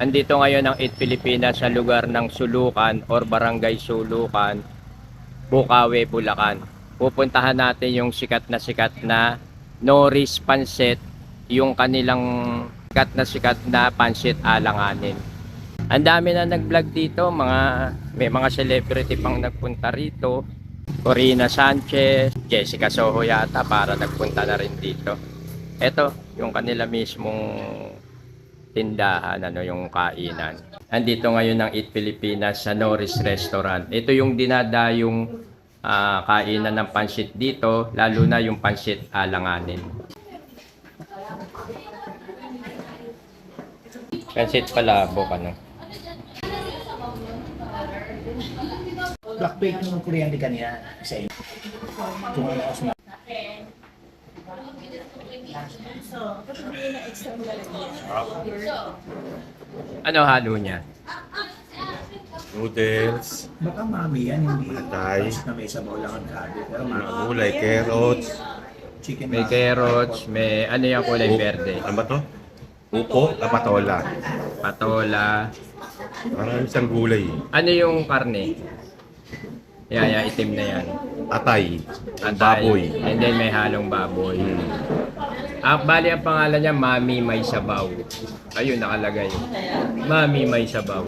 Andito ngayon ang Eat Pilipinas sa lugar ng Sulukan or Barangay Sulukan, Bukawi, Bulacan. Pupuntahan natin yung sikat na sikat na Norris Pansit, yung kanilang sikat na sikat na pansit alanganin. Ang dami na nag-vlog dito, mga may mga celebrity pang nagpunta rito. Corina Sanchez, Jessica Soho yata para nagpunta na rin dito. Ito, yung kanila mismong tindahan, ano yung kainan. Andito ngayon ang Eat Pilipinas sa Norris Restaurant. Ito yung dinadayong ah, kainan ng pansit dito, lalo na yung pansit alanganin. Pansit palabok, ano? Black bake ng kuryente kanina sa inyo. Kung ano. Ano halo niya? noodles, Baka mami yan, hindi. Atay. Tapos na may sabaw lang ang kado. Pero mga gulay, carrots, Chicken May carrots, may ano yung kulay verde? Ano ba to? Upo, lapatola. Patola. Parang isang gulay. Ano yung karne? Yan, yan, itim na yan. Atay, Atay. baboy. And then may halong baboy. Ah, bali ang pangalan niya, Mami May Sabaw. Ayun, nakalagay. Mami May Sabaw.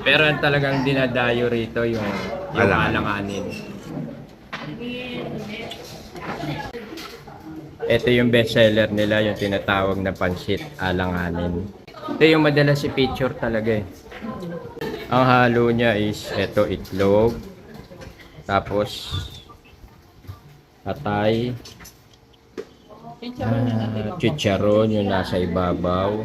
Pero ang talagang dinadayo rito yung, yung Alanganin. alanganin. Ito yung bestseller nila, yung tinatawag na pansit alanganin. Ito yung madalas si picture talaga eh. Ang halo niya is ito itlog, tapos atay, ah, chicharon yung nasa ibabaw.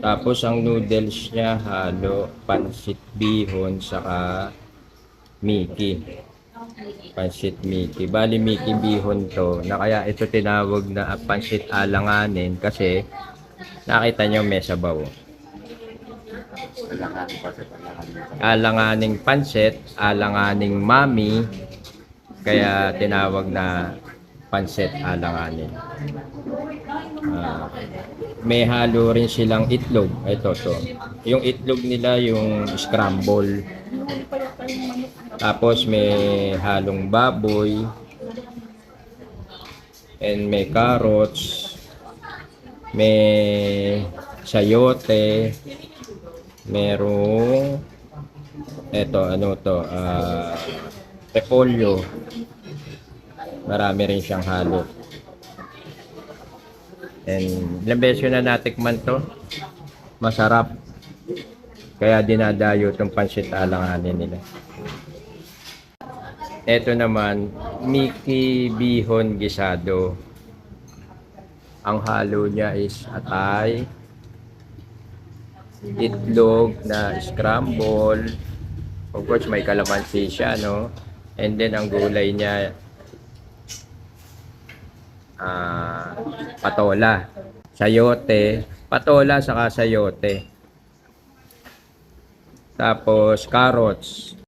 Tapos ang noodles niya halo pansit bihon saka Mickey. Pansit Mickey. Bali Mickey bihon to. Na kaya ito tinawag na pansit alanganin kasi nakita nyo may sabaw. Alanganing pansit, alanganing mami, kaya tinawag na pansit alanganin. Ah, may halo rin silang itlog. Ito to. Yung itlog nila yung scramble. Tapos may halong baboy. And may carrots. May sayote. Merong eto ano to ah repolyo. Marami rin siyang halo. And ilang beses na natikman to. Masarap. Kaya dinadayo itong pansit alanganin nila. Ito naman, Mickey Bihon Gisado. Ang halo niya is atay, itlog na scramble. Of course, may kalamansi siya, no? And then, ang gulay niya, ah, patola, sayote, patola saka sayote. Tapos carrots,